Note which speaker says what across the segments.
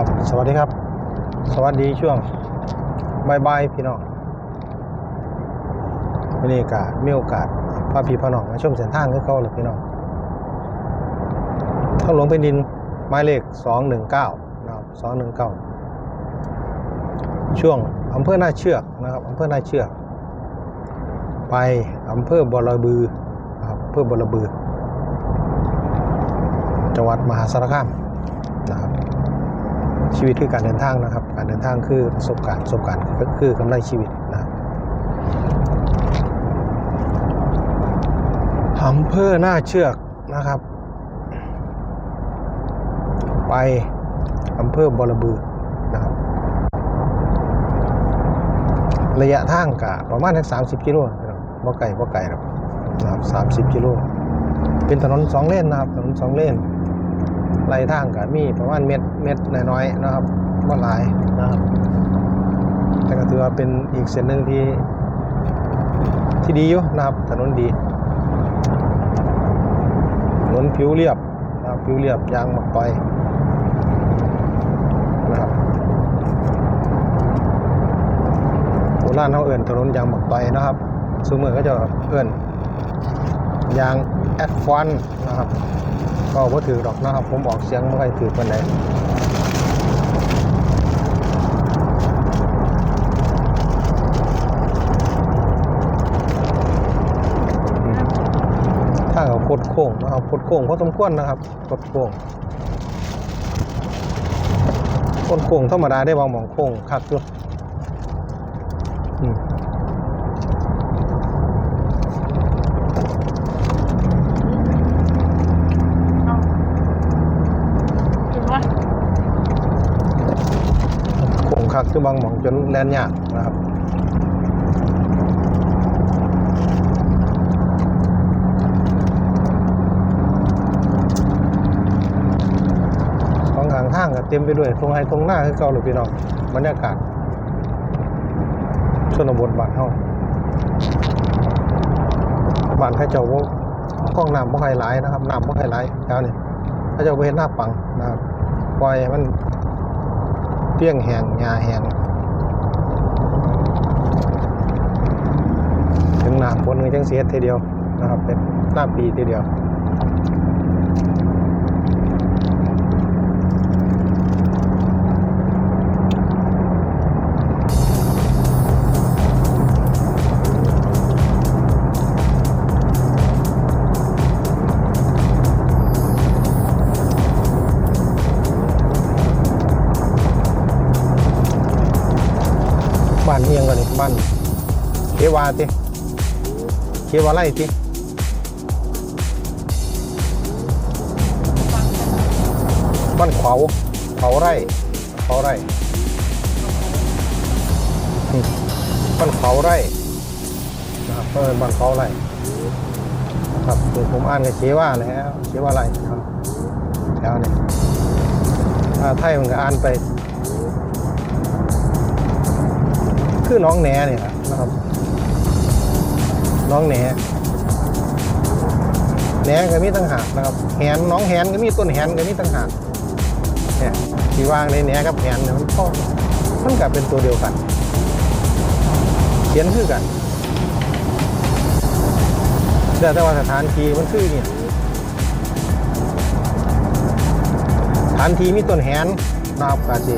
Speaker 1: ครับ สวัสดีครับ สวัสดีช่วงบายบายพี่น้องวันนี้ก็มีโอกาสพาพี่พาน้องมาชมเส้นทางคือเขาเลยพี่น้องทางหลวงแผ่นดินหมายเลข219นะครับ219ช่วงอำเภอหน้าเชือกนะครับอำเภอหน้าเชือก ไปอำเภอบอระบืออำเภอบอระบือ จังหวัดมหาสารคาม ชีวิตคือการเดินทางนะครับ การเดินทางคือประสบการณ์ประสบการณ์คือกำไรชีวิตนะอำเภอหน้าเชือกนะครับ ไปอำเภอบอระบือนะครับ ระยะทางกะประมาณสักสามสิบกิโลนะครับบ่ไกลบ่ไกลหรอกนะครับสามสิบกิโลเป็นถนนสองเลนนะครับถนนสองเลน ไหลทางก็มีประมาณเม็ดเม็ดน้อยๆนะครับว่าหลายนะครับแต่ก็ถือว่าเป็นอีกเส้นหนึ่งที่ที่ดีอยู่นะครับถนนดีถนนผิวเรียบนะครับผิวเรียบยางมักไปนะครับโบราณเขาเอื่นถนนยางมักไปนะครับซูเมอร์ก็จะเอื่นยางแอดฟอนนะครับ ก็บ่ถือดอกนะครับ ผมออกเสียงไม่ค่อยถือปานใดอืมถ้าเขาคดโค้งนะครับคดโค้งเพอสมควรนะครับคดโค้งคนโค้งธรรมดาได้บางหมองโค้งคักอยู่อืม
Speaker 2: เอาถึงว่า
Speaker 1: โค้งคักคือบางหมองจนแลนยากนะครับสองข้างทางก็เต็มไปด้วยตรงไห้ตรงหน้าคือเก่าเลยพี่น้องบรรยากาศชนบทบ้านเฮาบ้านข้าเจ้าบ่ห้องน้ำบ่ใครหลายนะครับน้ำบ่ใครหลายแถวนี้เข้าเจ้าบ่เฮ็ดหน้าปังนะครับปล่อยมัน เปี้ยงแหงหญ้าแหงถึงหน้าฝนก็จังเสียทีเดียวนะครับ เป็นหน้าปีทีเดียว บ้านเควาติเควาไล่ติบ้านขวาวขวาไร่ขวาไร่บ้านขวาไร่นะครับเออบ้านขวาไร่ครับคือผมอ่านกับเควาแล้วเควาไร่ครับแถวนี้ถ้าไทยมันก็อ่านไป คือน้องแหนเนี่ยนะครับ น้องแหนแหนก็มีตั้งหากนะครับแหนน้องแหนก็มีต้นแหนก็มีตั้งหากเนี่ยที่วางในแหนกับแหนเนี่ยมันก็มันกับเป็นตัวเดียวกัน เขียนคือกันเดี๋ยวแต่ว่าสถานที่มันคือเนี่ยสถานที่มีต้นแหนนะครับกาจี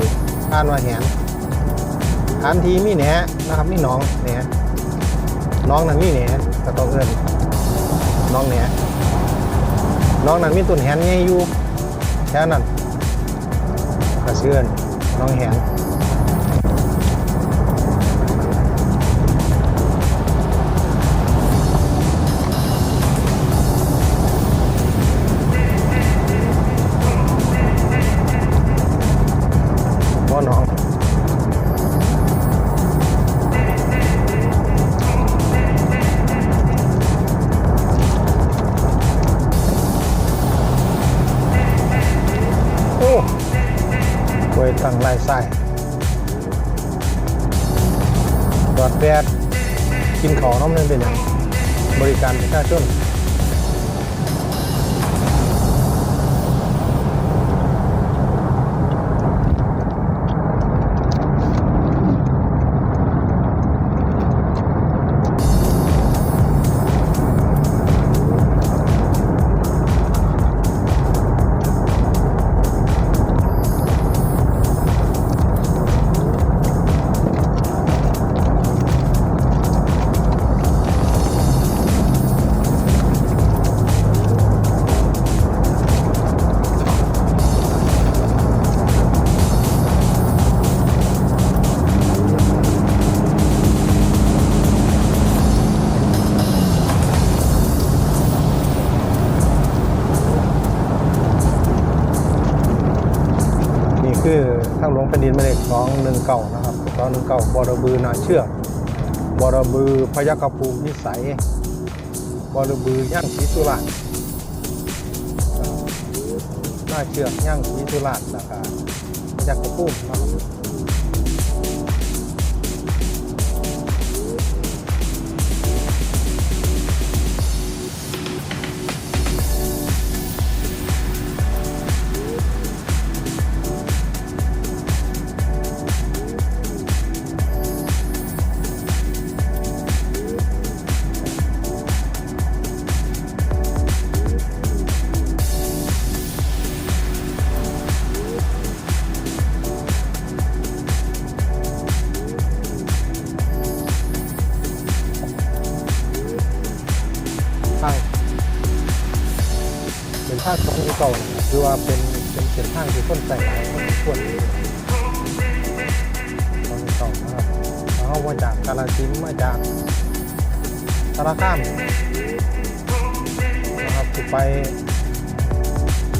Speaker 1: อ่านว่าแหน ถานทีมีแหนนะครับมีหน้องแหนหน้องนั้นมีแหนก็ต้องเอิ้นน้องแหนหน้องนั้นมีต้นแหนใหญ่อยู่แค่นั้นก็สิเอิ้นน้องแหน ไว้ตั้งไล่ไส้ดอดแปดกินของน้ำนั่นเป็นอย่างบริการประชาชน คือทางหลวงแผ่นดินหมายเลขสองหนึ่งเก่านะครับสองหนึ่งเก่าบอระบือนาเชือบอระบือพยัคฆภูมิวิสัยบอระบือย่างศรีสุราษฎร์นาเชือย่างศรีสุราษฎร์นะครับพยัคฆภูมินะครับ เป็นเส้างที่คนใส่หลายคนควรสองเก่านะครับเขามาจากกาลสินมาจากสารคามนะครับจะไป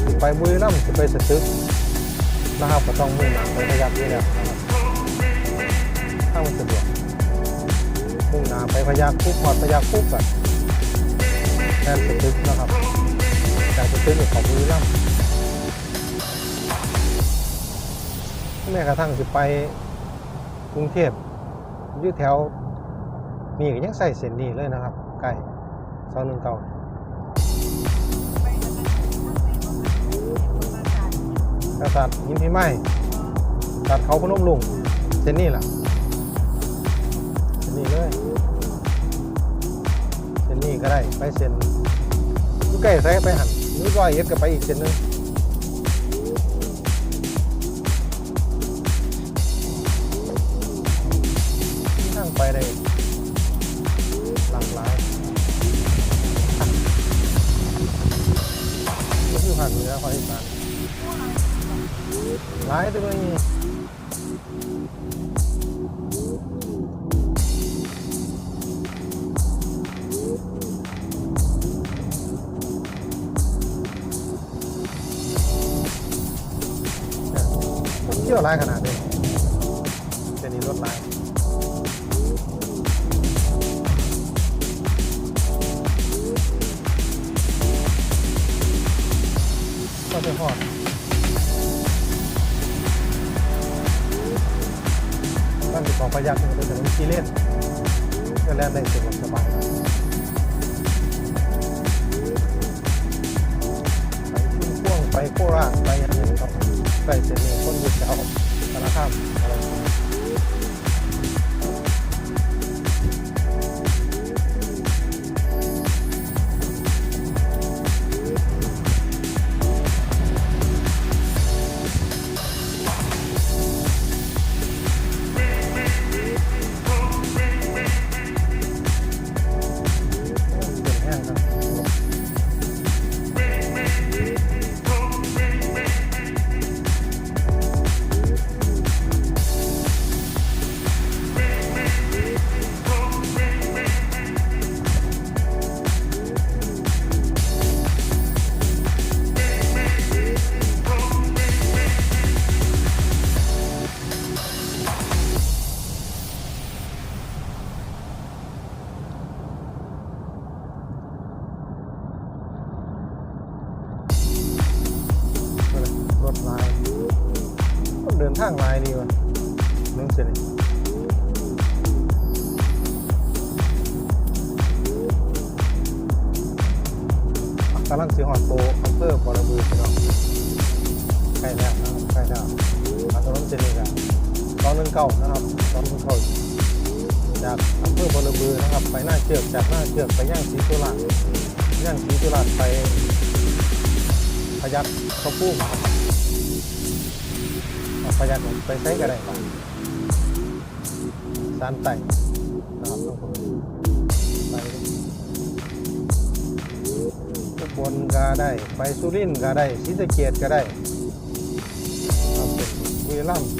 Speaker 1: จะไปบุรีรัมย์จะไปสตึกนะครับก็ต้องมุ่งหน้าไปพยัคฆ์นี่แหละถ้ามันสะดวกมุ่งหน้าไปพยัคฆ์ปุ๊บพอดพยัคฆ์ปุ๊บอะแทนสตึกนะครับจากสตึกของบุรีรัมย์ แม้กระทั่งจะไปกรุงเทพอยืดแถวนี่ก็ยังใส่เส้นนี้เลยนะครับใกล้ซอยหนึ่งเก่าปราสาทหินพิมายปราสาทเขาพนมลุงเส้นนี้แหละเส้นนี้เลยเส้นนี้ก็ได้ไปเส้นอยู่ใกล้ใส่ไปหันนึกร้อยเอ็ดก็ไปอีกเส้นนึง ที่ยวหลายขนาดนี้เส้นนี้รถหลายก็ไปหอดบ้านที่ของพยักนี่เป็นถนนขี้เล่นก็แล่นได้สะดวกสบายไปทุ่งพ่วงไปโคราชไปอย่างนี้ครับ ไปเส้นนี้คนหยู่แถวสารคามอะไรำลังสีหอดโปอำเภอบอรบือพี่น้องใกล้แล้วนะครับใกล้แล้วมาถนนเจนีกันตอนหนึ่งเก้านะครับตอนหนึ่งเก้าจากอำเภอบอรบือนะครับ ไปหน้าเชือกจากหน้าเชือกไปย่างศรีสุราย่างศรีสุราไปพยัคฆ์เขาพูดครับพยักไปใช้ก็ได้ครับสารไต่ บลก็ได้ ไปสุรินทร์ก็ได้ศรีสะเกดก็ได้ครับเป็นบุรีรัมย์